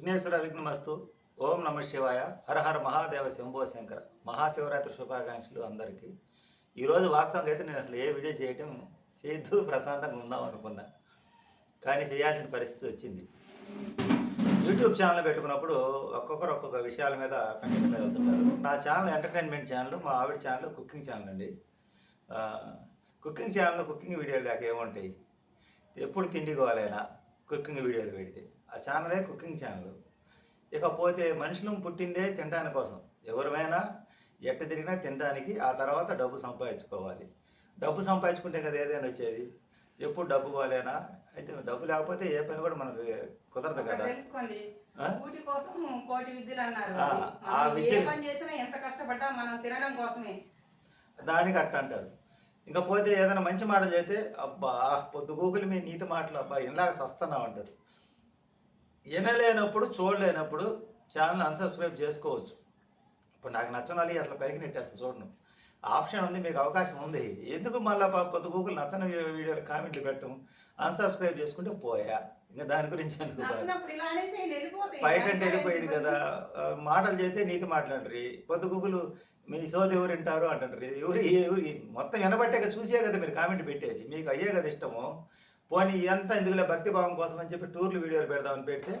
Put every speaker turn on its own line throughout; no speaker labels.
విఘ్నేశ్వర విఘ్నమస్తు ఓం నమ శివాయ. హరహర మహాదేవ శంభో శంకర. మహాశివరాత్రి శుభాకాంక్షలు అందరికీ. ఈరోజు వాస్తవంగా అయితే నేను అసలు ఏ వీడియో చేయటం చేయొద్దు ప్రశాంతంగా ఉందాం అనుకున్నా. కానీ చేయాల్సిన పరిస్థితి వచ్చింది. యూట్యూబ్ ఛానల్ పెట్టుకున్నప్పుడు ఒక్కొక్కరు ఒక్కొక్క విషయాల మీద కంటెంట్ మీద వెళ్తుంటారు. నా ఛానల్ ఎంటర్టైన్మెంట్ ఛానల్ మా ఆవిడ ఛానల్ కుకింగ్ ఛానల్ అండి. కుకింగ్ ఛానల్ కుకింగ్ వీడియోలు లేక ఏముంటాయి? ఎప్పుడు తిండి కోవాలైనా కుకింగ్ వీడియోలు పెడితే. ఆ ఛానలే కుకింగ్ ఛానల్. ఇకపోతే మనుషులు పుట్టిందే తినడానికి కోసం. ఎవరమైనా ఎట్ట తిరిగినా తినడానికి ఆ తర్వాత డబ్బు సంపాదించుకోవాలి. డబ్బు సంపాదించుకుంటే కదా ఏదైనా వచ్చేది? ఎప్పుడు డబ్బు కావాలేనా అయితే డబ్బు లేకపోతే ఏ పని కూడా మనకు కుదరదు కదా.
తెలుసుకోండి.
ఆ?
కూటి కోసం కోటి విద్యలు అన్నారు.
ఆ,
అది.
ఆ
మనం ఏ
విద్యలు-
పని చేసినా ఎంత కష్టపడ్డా మనం తినడం కోసమే.
దానికి అట్ట అంటారు. ఇంకా పోతే ఏదైనా మంచి మాట చేస్తే అబ్బా పొద్దు గూగుల్ మీ నీతి మాటలు అబ్బా ఇలాగ సస్తున్నావు అంటారు. వినలేనప్పుడు చూడలేనప్పుడు ఛానల్ అన్సబ్స్క్రైబ్ చేసుకోవచ్చు. ఇప్పుడు నాకు నచ్చని వాళ్ళు అసలు పైకి నెట్టేస్తాను చూడను. ఆప్షన్ ఉంది మీకు అవకాశం ఉంది. ఎందుకు మళ్ళీ పొద్దు గూగుల్ నచ్చని వీడియోలు కామెంట్లు పెట్టడం? అన్సబ్స్క్రైబ్ చేసుకుంటే పోయా. ఇంకా దాని గురించి అంటే వెళ్ళిపోయింది కదా. మాటలు చేస్తే నీతి మాట్లాడరు. పొద్దు గూగులు మీ సోది ఎవరు వింటారు అంటారు ఎవరు ఎవరు మొత్తం వినబట్టే చూసే కదా మీరు కామెంట్ పెట్టేది. మీకు అయ్యే కదా ఇష్టము. పోనీ ఎంత ఎందుకులే భక్తి భావం కోసం అని చెప్పి టూర్లు వీడియోలు పెడదామని పెడితే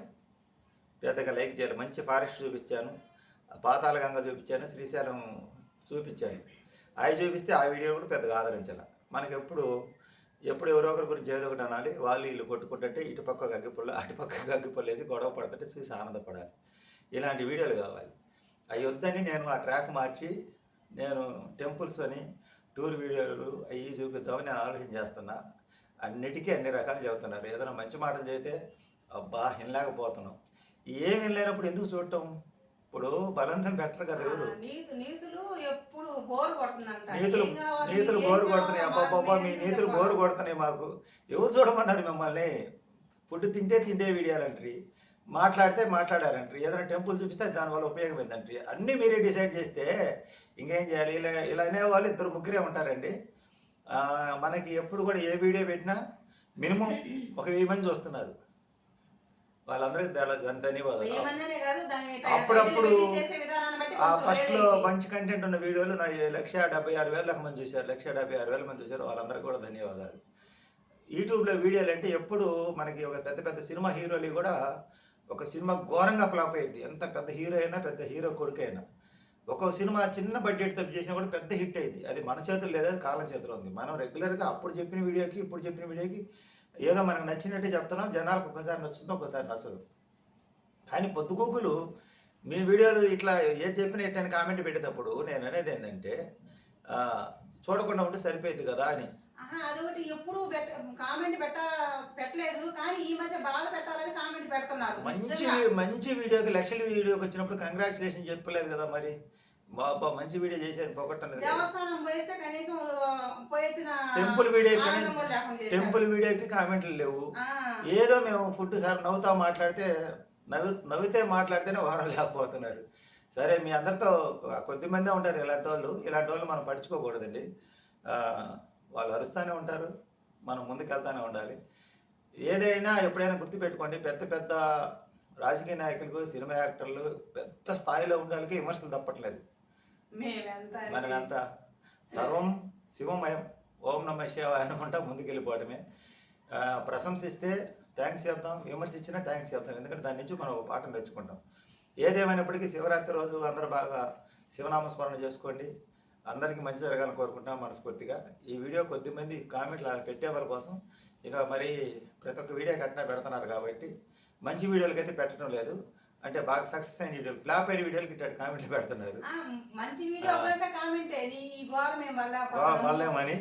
పెద్దగా లైక్ చేయాలి మంచి ఫారెస్ట్ చూపించాను. పాతాల గంగ చూపించాను. శ్రీశైలం చూపించాను. అవి చూపిస్తే ఆ వీడియో కూడా పెద్దగా ఆదరించాలి. మనకి ఎప్పుడు ఎప్పుడు ఎవరో ఒకరి గురించి ఏదో ఒకటి అనాలి. వాళ్ళు వీళ్ళు కొట్టుకుంటుంటే ఇటు పక్క గగ్గిపుల్ల అటు పక్క గగ్గిపుల్ల వేసి గొడవ పడుతుంటే చూసి ఆనందపడాలి. ఇలాంటి వీడియోలు కావాలి. అవి వద్దని నేను ఆ ట్రాక్ మార్చి నేను టెంపుల్స్ అని టూర్ వీడియోలు అవి చూపిద్దామని నేను ఆలోచన చేస్తున్నా. అన్నిటికీ అన్ని రకాలు చెబుతున్నారు ఏదైనా మంచి మాటలు చెబితే అబ్బా వినలేకపోతున్నాం. ఏమి వినలేనప్పుడు ఎందుకు చూడటం? ఇప్పుడు బలవంతం బెటర్ కదా
నీతులు ఎప్పుడు బోర్
నీతులు
ఏం
నీతులు
ఏం
బోరు కొడుతున్నాయి. అబ్బాబ్బా మీ నీతులు. బోరు కొడుతున్నాయి మాకు. ఎవరు చూడమన్నారు మిమ్మల్ని? ఫుడ్ తింటే తింటే వీడియోలంటారు. మాట్లాడితే మాట్లాడారంటారు. ఏదైనా టెంపుల్ చూపిస్తే దానివల్ల ఉపయోగం ఏంటంటారు అన్నీ మీరే డిసైడ్ చేస్తే ఇంకేం చేయాలి? ఇలా ఇలా అనేవాళ్ళు ఇద్దరు ముగ్గురే ఉంటారండి. మనకి ఎప్పుడు కూడా ఏ వీడియో పెట్టినా మినిమం ఒక వెయ్యి మంది చూస్తున్నారు. వాళ్ళందరికీ ధన్యవాదాలు. అప్పుడప్పుడు
టైటిల్ చేసే విధానాన్ని బట్టి
ఆ
కొంచెం
ఫస్ట్లో
వేరే ఇది.
మంచి కంటెంట్ ఉన్న వీడియోలు నా లక్ష డెబ్బై ఆరు వేల మంది చూశారు లక్ష డెబ్బై ఆరు వేల మంది చూశారు వాళ్ళందరికీ కూడా ధన్యవాదాలు. యూట్యూబ్లో వీడియోలు అంటే ఎప్పుడు మనకి ఒక పెద్ద పెద్ద సినిమా హీరోలు కూడా ఒక సినిమా ఘోరంగా ఫ్లాప్ అయింది ఎంత పెద్ద హీరో అయినా పెద్ద హీరో కొడుకు ఒక సినిమా చిన్న బడ్జెట్ తప్పు చేసినా కూడా పెద్ద హిట్ అయింది. అది మన చేతులు లేదా అది కాలం చేతిలో ఉంది. మనం రెగ్యులర్గా అప్పుడు చెప్పిన వీడియోకి ఇప్పుడు చెప్పిన వీడియోకి ఏదో మనకు నచ్చినట్టే చెప్తున్నాం జనాలకు ఒక్కసారి నచ్చుతుంది ఒకసారి నచ్చదు. కానీ పొద్దుగూకులు మీ వీడియోలు ఇట్లా ఏది చెప్పినా ఎట్టని కామెంట్ పెట్టేటప్పుడు నేను అనేది ఏంటంటే చూడకుండా ఉంటే సరిపోయింది కదా అని.
అదొకటి ఎప్పుడు పెట్ట కామెంట్ పెట్ట పెట్టలేదు. కానీ ఈ మధ్య బాధ పెట్టాలని కామెంట్ పెడుతున్నారు.
మంచి. మంచి వీడియోకి లక్షల వీడియోకి వచ్చినప్పుడు కంగ్రాచులేషన్ చెప్పలేదు కదా మరి? బాబా మంచి వీడియో చేశారు పొగట్టలేదు
దేవస్థానం పోయిస్తే కనీసం పోయొచ్చిన
టెంపుల్ వీడియో. టెంపుల్ వీడియోకి కామెంట్లు లేవు. ఏదో మేము ఫుడ్ సార్ నవ్వుతా మాట్లాడితే నవ్వు నవ్వితే మాట్లాడితేనే వారం లేకపోతున్నారు. సరే మీ అందరితో కొద్ది మందే ఉంటారు ఇలాంటి వాళ్ళు. ఇలాంటి వాళ్ళు మనం పట్టించుకోకూడదండి. ఆ, వాళ్ళు అరుస్తూనే ఉంటారు మనం ముందుకెళ్తానే ఉండాలి. ఏదైనా ఎప్పుడైనా గుర్తుపెట్టుకోండి పెద్ద పెద్ద రాజకీయ నాయకులకు సినిమా యాక్టర్లు పెద్ద స్థాయిలో ఉండాలికి విమర్శలు తప్పట్లేదు. మనమంతా? సర్వం శివమయం. ఓం నమ శివాయ అనుకుంటా ముందుకెళ్ళిపోవడమే. ప్రశంసిస్తే థ్యాంక్స్ చెప్తాం విమర్శించినా థ్యాంక్స్ చెప్తాం. ఎందుకంటే దాని నుంచి మనం ఒక పాఠం నేర్చుకుంటాం. ఏదేమైనప్పటికీ శివరాత్రి రోజు అందరూ బాగా శివనామస్మరణ చేసుకోండి. అందరికీ మంచి జరగాలని కోరుకుంటాం మనస్ఫూర్తిగా. ఈ వీడియో కొద్దిమంది కామెంట్లు అలా పెట్టేవారి కోసం ఇక మరి ప్రతి ఒక్క వీడియో కట్టినా పెడుతున్నారు కాబట్టి మంచి వీడియోలకి అయితే పెట్టడం లేదు. అంటే బాగా సక్సెస్ అయిన వీడియోలు ఫ్లాప్ అయిన వీడియోలకి ఇట్లా కామెంట్లు పెడుతున్నారు.
మంచి వీడియో కామెంట్
మళ్ళేమని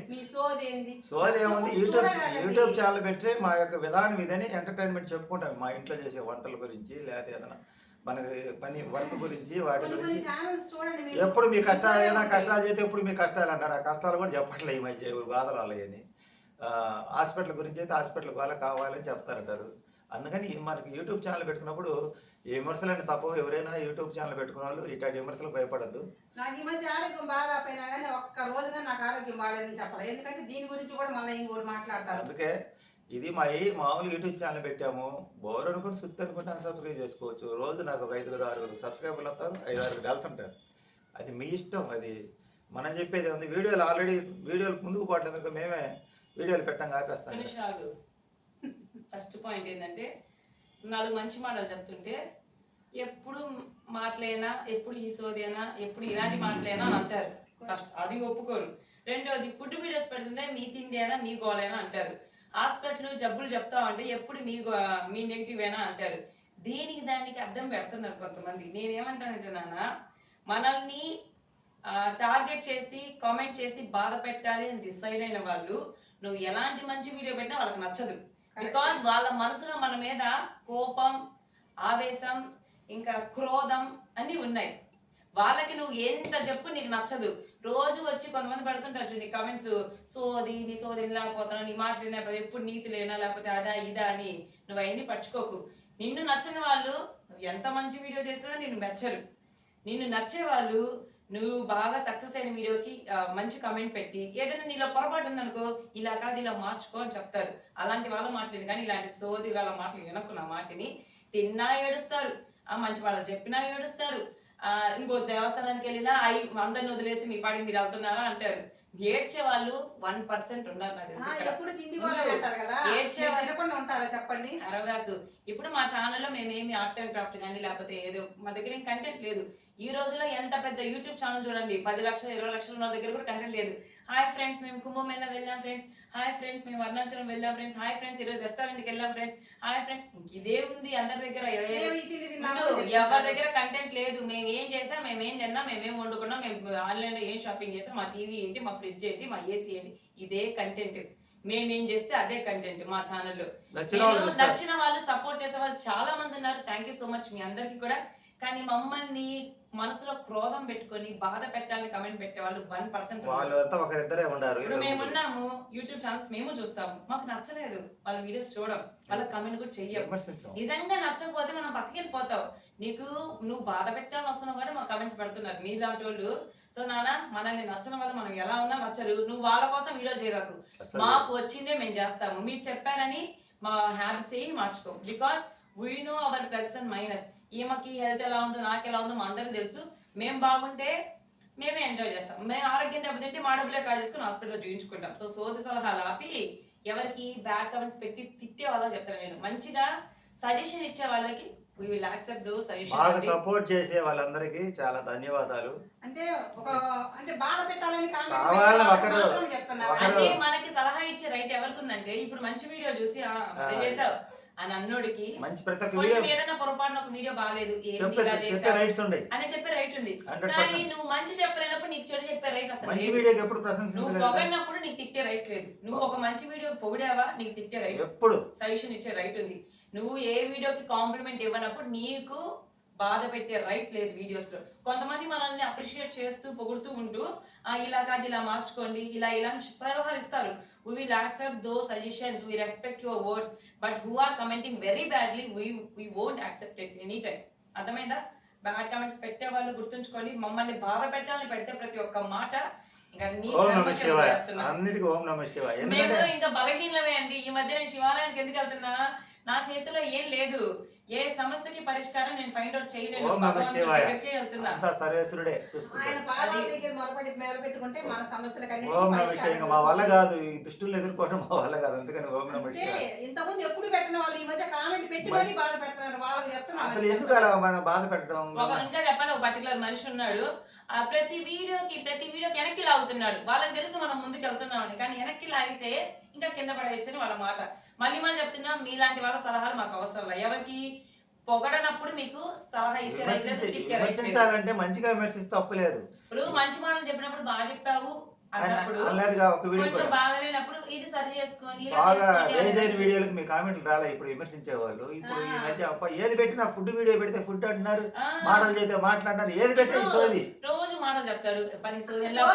సోది
ఏముంది? యూట్యూబ్. యూట్యూబ్ ఛానల్ పెట్టి మా యొక్క విధానం ఇదని ఎంటర్టైన్మెంట్ చెప్పుకుంటాం. మా ఇంట్లో చేసే వంటల గురించి లేకపోతే ఏదైనా మనకి పని వర్క్ గురించి వాటి గురించి. ఎప్పుడు మీ కష్టాలు ఏదైనా. కష్టాలు చేస్తే ఎప్పుడు మీ కష్టాలు అంటారు. ఆ కష్టాలు కూడా చెప్పట్లే ఈ మధ్య బాధలు అలాయని హాస్పిటల్ గురించి అయితే హాస్పిటల్ వాళ్ళ కావాలని చెప్తారంటారు. అందుకని మనకి యూట్యూబ్ ఛానల్ పెట్టుకున్నప్పుడు ఈ విమర్శలని తప్ప ఎవరైనా యూట్యూబ్ ఛానల్ పెట్టుకున్న వాళ్ళు ఇట్లాంటి విమర్శలకు భయపడద్దు.
నాకు ఈ మధ్య ఆరోగ్యం బాగాలేకపోయినా కానీ ఒక్క రోజుగా నాకు ఆరోగ్యం బాగాలేదని చెప్పాలి. ఎందుకంటే దీని గురించి కూడా మళ్ళీ ఇంకోటి మాట్లాడతారు.
అందుకే ఇది మా మామూలు యూట్యూబ్ ఛానల్ పెట్టాము. బోర్ అనుకుని సుత్తి అనుకుంటే సబ్స్క్రైబ్ చేసుకోవచ్చు. రోజు నాకు ఒక ఐదుగురు ఆరుగురు సబ్స్క్రైబర్లు వస్తారు ఐదు ఆరుగురు వెళ్తుంటారు. అది మీ ఇష్టం అది మనం చెప్పేది ఉంది వీడియోలు ఆల్రెడీ వీడియోలు ముందుకు పోవట్లేదు మేమే వీడియోలు పెట్టాం ఆపేస్తాం.
ఫస్ట్ పాయింట్ ఏంటంటే నాలుగు మంచి మాటలు చెప్తుంటే ఎప్పుడు మాటలైనా ఎప్పుడు ఈ సోదేనా ఎప్పుడు ఇలాంటి మాటలైనా అని అంటారు. ఫస్ట్ అది ఒప్పుకోరు. రెండోది ఫుడ్ వీడియోస్ పెడుతుంటే మీ తిండేనా మీ గోలేనా అంటారు. హాస్పిటల్ జబ్బులు చెప్తామంటే ఎప్పుడు మీ మీ నెగిటివ్ ఏనా అంటారు. దేనికి దానికి అడ్డం పెడుతున్నారు కొంతమంది. నేనేమంటానంటే నాన్న మనల్ని టార్గెట్ చేసి కామెంట్ చేసి బాధ పెట్టాలి అని డిసైడ్ అయిన వాళ్ళు నువ్వు ఎలాంటి మంచి వీడియో పెట్టినా వాళ్ళకి నచ్చదు. బికాస్ వాళ్ళ మనసులో మన మీద కోపం ఆవేశం ఇంకా క్రోధం అన్నీ ఉన్నాయి. వాళ్ళకి నువ్వు ఎంత చెప్పు నీకు నచ్చదు. రోజు వచ్చి కొంతమంది పెడుతుంటారు నీ కమెంట్స్ సోది నీ సోది లేకపోతున్నా నీ మాట్లాడినా ఎప్పుడు నీతి లేనా లేకపోతే అదా ఇదా అని నువ్వు అవన్నీ పట్టుకోకు. నిన్ను నచ్చని వాళ్ళు ఎంత మంచి వీడియో చేసినా నిన్ను మెచ్చరు. నిన్ను నచ్చే వాళ్ళు నువ్వు బాగా సక్సెస్ అయిన వీడియోకి మంచి కమెంట్ పెట్టి ఏదైనా నీలో పొరపాటు ఉందనుకో ఇలా కాదు ఇలా మార్చుకో అని చెప్తారు. అలాంటి వాళ్ళ మాటలు కానీ ఇలాంటి సోది వాళ్ళ మాటలు వినకు నా మాటని. తిన్నా ఏడుస్తారు. ఆ మంచి వాళ్ళు చెప్పినా ఏడుస్తారు. ఇంకో దేవస్థానానికి వెళ్ళినా అయి అందరిని వదిలేసి మీ పాడికి మీరు వెళ్తున్నారా అంటారు. ఏడ్చే వాళ్ళు వన్ పర్సెంట్ ఉన్నారు.
ఎప్పుడు తిండి ఉంటారా చెప్పండి?
అరవగాకు. ఇప్పుడు మా ఛానల్లో మేమేమి ఆర్ట్ అండ్ క్రాఫ్ట్ కానీ లేకపోతే ఏదో మా దగ్గర ఏం కంటెంట్ లేదు. ఈ రోజుల్లో ఎంత పెద్ద యూట్యూబ్ ఛానల్ చూడండి. పది లక్షలు ఇరవై లక్షల ఉన్న దగ్గర కూడా కంటెంట్ లేదు. హాయ్ ఫ్రెండ్స్ మేము కుంభమేళ వెళ్ళాం ఫ్రెండ్స్ హాయ్ ఫ్రెండ్స్ మేము అరుణాచలం వెళ్ళాం ఫ్రెండ్స్ హాయ్ ఫ్రెండ్స్ ఈరోజు రెస్టారెంట్కి వెళ్ళాం ఫ్రెండ్స్ హాయ్ ఫ్రెండ్స్ ఇదే ఉంది అందరి దగ్గర. ఎవరి. దగ్గర కంటెంట్ లేదు. మేము ఏం చేసాం? మేము ఏం తిన్నాం? మేము ఏం వండుకున్నాం? మేము ఆన్లైన్లో ఏం షాపింగ్ చేసాం? మా టీవీ ఏంటి? మా ఫ్రిడ్జ్ ఏంటి? మా ఏసీ ఏంటి? ఇదే కంటెంట్ మేమేం చేస్తే అదే కంటెంట్ మా ఛానల్లో
నచ్చిన వాళ్ళు చూస్తారు.
నచ్చిన వాళ్ళు సపోర్ట్ చేసే వాళ్ళు చాలా మంది ఉన్నారు. థ్యాంక్ యూ సో మచ్ మీ అందరికి కూడా. కానీ మమ్మల్ని మనసులో క్రోధం పెట్టుకొని బాధ పెట్టాలని కమెంట్ పెట్టే వాళ్ళు వన్ పర్సెంట్
వాళ్ళు అంతా ఒకరిద్దరే ఉండారు.
ఇప్పుడు మేమున్నాము యూట్యూబ్ ఛానల్స్ మేము చూస్తాము. మాకు నచ్చలేదు వాళ్ళ వీడియోస్ చూడం వాళ్ళ కమెంట్ కూడా చెయ్యం నిజంగా నచ్చకపోతే మనం పక్కకి వెళ్ళిపోతావు నీకు నువ్వు బాధ పెట్టాలని వస్తున్నావు కూడా మా కమెంట్స్ పెడుతున్నారు. మీ లాంటి వాళ్ళు సో నాన్న మనల్ని నచ్చిన వాళ్ళు మనం ఎలా ఉన్నా నచ్చరు. నువ్వు వాళ్ళ కోసం వీడియో చేయకు మాకు వచ్చిందే మేము చేస్తాము. మీరు చెప్పారని మా హ్యాబిట్స్ ఏవి మార్చుకో because we know our plus and minus ఈమెకి హెల్త్ ఎలా ఉందో నాకు ఎలా ఉందో మా అందరికి తెలుసు. మేము బాగుంటే మేమే ఎంజాయ్ చేస్తాం. మేము ఆరోగ్యం దెబ్బతింటే మా డబ్బులే కాల్ చేసుకుని హాస్పిటల్లో చూయించుకుంటాం సో సోది సలహాలు ఆపి ఎవరికి బ్యాడ్ కమెంట్స్ పెట్టి తిట్టే వాళ్ళకి చెప్తాను నేను. మంచిగా సజెషన్ ఇచ్చే వాళ్ళకి
బాగా సపోర్ట్ చేసే వాళ్ళందరికీ చాలా ధన్యవాదాలు.
అంటే ఒక అంటే బాధ పెట్టాలని
కావాలని ఒకరు-
మనకి సలహా ఇచ్చే రైట్ ఎవరికి ఉందంటే ఇప్పుడు మంచి వీడియో చూసి "ఆ, భలే
ఆ.
చేసావు. అని అన్నోడికి
మంచి ప్రతి ఒక్క
కొంచెం
వీడియో
ఏదైనా పొరపాటున ఒక వీడియో బాగాలేదు
చెప్పే రైట్స్ ఉండే.
అని చెప్పే రైట్ ఉంది. కానీ నువ్వు మంచి చెప్పలేనప్పుడు నీకు చెడు చెప్పే రైట్ అసలు
మంచి. వీడియోకి ఎప్పుడు
నువ్వు
ప్రశంసించలేదు
పొగడినప్పుడు నీకు తిట్టే రైట్ లేదు. నువ్వు ఒక మంచి వీడియో పొగిడావా నీకు తిట్టే రైట్
ఎప్పుడు?
సజెషన్ ఇచ్చే రైట్ ఉంది. నువ్వు ఏ వీడియోకి కాంప్లిమెంట్ ఇవ్వనప్పుడు నీకు బాధ పెట్టే రైట్ లేదు వీడియోస్లో కొంతమంది మనల్ని అప్రిషియేట్ చేస్తూ పొగుడుతూ ఉంటూ "ఆ, ఇలా కాదు ఇలా మార్చుకోండి ఇలా ఇలా అని సలహాలు ఇస్తారు. We will accept those suggestions we respect your words but who are commenting very badly we we won't accept it any time అర్థమైందా? బ్యాడ్ కమెంట్స్ పెట్టే వాళ్ళు గుర్తుంచుకొని మమ్మల్ని బాధ పెట్టాలని పెడితే ప్రతి ఒక్క మాట ఇంకా నీ
ఓం నమ
కర్మకి
శివాయ.
వదిలేస్తున్నా.
అన్నిటికీ ఓం నమ శివాయ.
మేము ఇంకా బలహీనమే అండి. ఈ మధ్య నేను శివాలయానికి ఎందుకు వెళ్తున్నా? నా చేతిలో ఏం లేదు. ఏ సమస్యకి పరిష్కారం నేను ఫైండ్ అవుట్ చేయలేను. దగ్గరికే వెళ్తున్నా.
అంతా సర్వేశ్వరుడే
ఆయన పాదాల దగ్గర మొరపడి మేర పెట్టుకుంటే మన సమస్యలకు
ఓం నమ శివాయ. మా వల్ల కాదు ఈ దుష్టులను ఎదుర్కోవడం మా వల్ల కాదు. అందుకని ఓం నమ శివాయ.
ఇంతకుముందు ఎప్పుడు పెట్టిన వాళ్ళు ఈ మధ్య కామెంట్ పెట్టి మరీ బాధ పెడుతున్నారు. వాళ్ళకి చెప్తున్నారు
అసలు ఎందుకు అలా మనం బాధ పెట్టడం?
ఒక ఇంకా చెప్పండి ఒక పర్టికులర్ మనిషి ఉన్నాడు. ఆ ప్రతి వీడియోకి ప్రతి వీడియోకి వెనక్కి లాగుతున్నాడు. వాళ్ళకి తెలుసు మనం ముందుకు వెళ్తున్నామని కానీ వెనక్కి లాగితే ఇంకా కింద పడవేచ్చని వాళ్ళ మాట. మళ్ళీ మళ్ళీ చెప్తున్నా మీలాంటి వాళ్ళ సలహాలు మాకు అవసరం లేదు. ఎవరికి పొగడనప్పుడు మీకు సలహా.
విమర్శించాలంటే మంచిగా విమర్శిస్తే తప్పులేదు.
ఇప్పుడు మంచి మాటలు చెప్పినప్పుడు బాగా చెప్పావు అన్నప్పుడు
అన్నదిగా ఒక వీడియో
కొంచెం. బాగలేనప్పుడు ఇది సరి చేసుకోండి
బాగా వీడియోలకు మీ కామెంట్లు రాలే ఇప్పుడు విమర్శించే వాళ్ళు ఇప్పుడు ఈ
ఆ.
మధ్య అప్ప ఏది పెట్టినా ఫుడ్ వీడియో పెడితే ఫుడ్ అంటున్నారు మాటలు చేస్తే మాట్లాడినారు ఏది పెట్టినా సోది.
రోజు మాటలు చెప్తాడు పని
చూడకుండా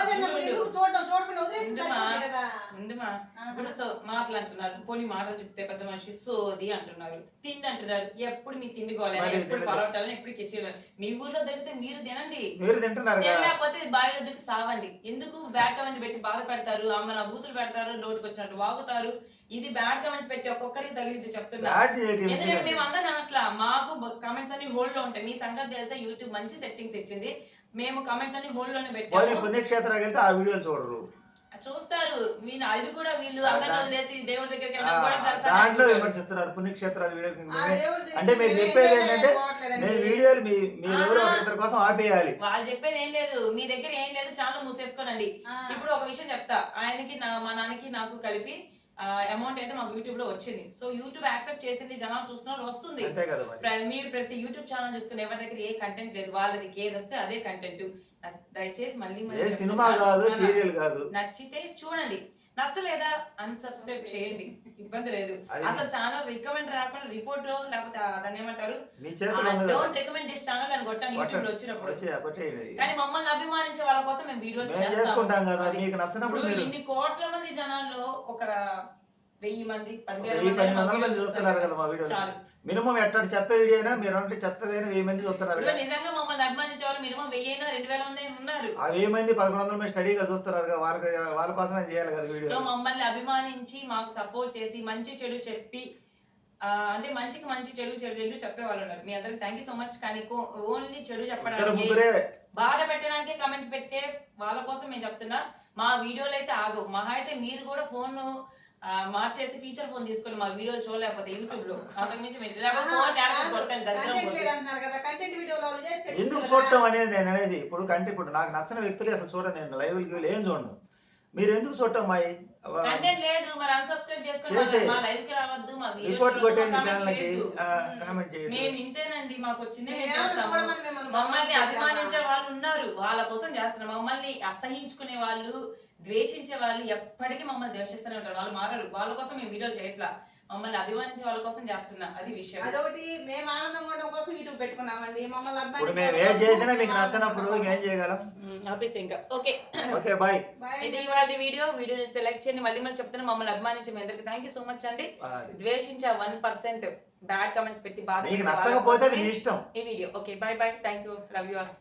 ఉండుమా
ఆహా.
ఇప్పుడు సో మాటలు అంటున్నారు. పోనీ మాటలు చెప్తే పెద్ద మనిషి సోది అంటున్నారు. తిండి అంటున్నారు. ఎప్పుడు మీ తిండి
మరి
ఎప్పుడు. పరోటాలని ఎప్పుడు కిచెన్ మీ ఊర్లో దొరికితే మీరు తినండి.
మీరు తింటున్నారు
లేకపోతే బావిలో దూకి సావండి. ఎందుకు బ్యాడ్ కమెంట్ పెట్టి బాధ పెడతారు అమ్మ నా బూతులు పెడతారు నోటికి వచ్చినట్టు వాగుతారు. ఇది బ్యాడ్ కమెంట్స్ పెట్టి ఒక్కొక్కరికి తగిలింది చెప్తున్నా.
బ్యాడ్ చేయటం
ఎందుకంటే? మేము అందరం అట్లా మాకు కమెంట్స్ అన్ని హోల్డ్లో ఉంటాయి. మీ సంగతి తెలిసే? యూట్యూబ్ మంచి సెట్టింగ్స్ ఇచ్చింది. మేము కమెంట్స్ అన్ని
హోల్డ్లోనే
పెట్టాము
పుణ్యక్షేత్రానికి వెళ్తే ఆ వీడియోలు చూడరు.
చూస్తారు. వీళ్ళు అది కూడా వీళ్ళు
దా-
వదిలేసి దేవుడి దగ్గరికి
దాంట్లో విమర్శిస్తున్నారు. పుణ్యక్షేత్రాల వీడియోలు అంటే మీరు చెప్పేది ఏంటంటే. నేను వీడియోలు మీ మీరు ఎవరో. ఒకరిద్దరి కోసం ఆపేయాలి.
వాళ్ళు చెప్పేది ఏం లేదు. మీ దగ్గర ఏం లేదు. ఛానల్ మూసేసుకోనండి. ఇప్పుడు ఒక విషయం చెప్తా. ఆయనకి నా మా నాన్నకి నాకు కలిపి అమౌంట్ అయితే మాకు యూట్యూబ్లో వచ్చింది. సో యూట్యూబ్ యాక్సెప్ట్ చేసింది జనాలు చూస్తున్నారు వస్తుంది.
మరి.
ప్ర- మీరు ప్రతి యూట్యూబ్ ఛానల్ చూసుకుని ఎవరి దగ్గర ఏ కంటెంట్ లేదు వాళ్ళది ఏది వస్తే అదే కంటెంట్ దయచేసి మళ్ళీ.
సినిమా కాదు సీరియల్ కాదు.
నచ్చితే చూడండి. నచ్చలేదా? అన్సబ్స్క్రైబ్ చేయండి. ఇబ్బంది లేదు. అసలు ఛానల్ రికమెండ్ రాకుండా రిపోర్ట్ లేకపోతే దాన్ని ఏమంటారు? డోంట్ రికమెండ్ దిస్ ఛానల్ అని కొట్టాను యూట్యూబ్. వచ్చినప్పుడు. కానీ మమ్మల్ని అభిమానించే వాళ్ళ కోసం మేము వీడియోలు
చేసుకుంటాం కదా మీకు నచ్చినప్పుడు
ఇన్ని కోట్ల మంది జనాల్లో ఒక వెయ్యి మంది
వెయ్యి
మంది
పన్నెండు వందల మంది చూస్తున్నారు కదా మా వీడియో మినిమం ఎట్టటి చెత్త వీడియో అయినా మీరు అంటే చెత్తదైనా వెయ్యి మంది చూస్తున్నారు
నిజంగా మమ్మల్ని అభిమానించే వాళ్ళు మినిమం వెయ్యి అయినా రెండు వేల మంది ఉన్నారు.
ఆ వెయ్యి మంది పదకొండు వందల మంది స్టడీగా చూస్తున్నారు కదా వాళ్ళకి వాళ్ళ కోసమే చేయాలి కదా
సో
వీడియో
మమ్మల్ని అభిమానించి మాకు సపోర్ట్ చేసి మంచి చెడు చెప్పి అంటే మంచికి మంచి చెడు చెడు చెడు చెప్పే వాళ్ళు ఉన్నారు. మీ అందరికి థ్యాంక్ యూ సో మచ్ కానీ ఓన్లీ చెడు చెప్పడానికి బాధ పెట్టడానికి కమెంట్స్ పెట్టే వాళ్ళ కోసం నేను చెప్తున్నా. మా వీడియోలు అయితే ఆగవు. మహా అయితే మీరు కూడా ఫోన్ మార్చేసి ఫీచర్ ఫోన్ తీసుకొని మా వీడియోలు చూడలేకపోతే యూట్యూబ్లో. అంతకుమించి
ఎందుకు. చూడటం అనేది నేను అనేది ఇప్పుడు కంటే ఇప్పుడు నాకు నచ్చిన వ్యక్తులు అసలు చూడండి నేను లైవ్కి ఏం చూడను. మీరు ఎందుకు చూడటం మాయి?
కంటెంట్ లేదు మరి అన్సబ్స్క్రైబ్ చేసుకొని
చేసే.
మా లైవ్కి రావద్దు మా
రిపోర్ట్
వీడియోస్
కొట్టండి
కామెంట్
ఛానల్కి
చేయొద్దు.
కామెంట్ చేయండి
మేము ఇంతేనండి మాకు వచ్చిందే
మిమ్మల్ని
అభిమానించే? వాళ్ళు ఉన్నారు వాళ్ళ కోసం చేస్తున్నాం మమ్మల్ని అసహించుకునే వాళ్ళు ద్వేషించే వాళ్ళు ఎప్పటికీ మమ్మల్ని ద్వేషిస్తూనే ఉంటారు. వాళ్ళు మారరు. వాళ్ళ కోసం మేము వీడియోలు చేయట్లా. మమ్మల్ని అభిమానించే వాళ్ళ కోసం చేస్తున్నా అది విషయం.
అదొకటి మేము ఆనందంగా ఉండడం కోసం యూట్యూబ్ పెట్టుకున్నామండి. మమ్మల్ని
ఇప్పుడు
అబ్బాయి
మేము ఏం చేసినా మీకు నచ్చినప్పుడు ఏం చేయగలం?
ఆపేసి ఇంకా. ఓకే.
Okay bye.
ఇది ఇవాళ వీడియో. వీడియో చూస్తే లైక్ చేయండి. మళ్ళీ మళ్ళీ చెప్తున్నా మమ్మల్ని అభిమానించే మీ అందరికి థ్యాంక్ యూ సో మచ్ అండి. ద్వేషించే వన్ పర్సెంట్ బ్యాడ్ కమెంట్స్ పెట్టి బాధ
నచ్చకపోతే అది మీ
కోసమే
ఇష్టం.
ఈ video. Okay bye bye. Thank you love you all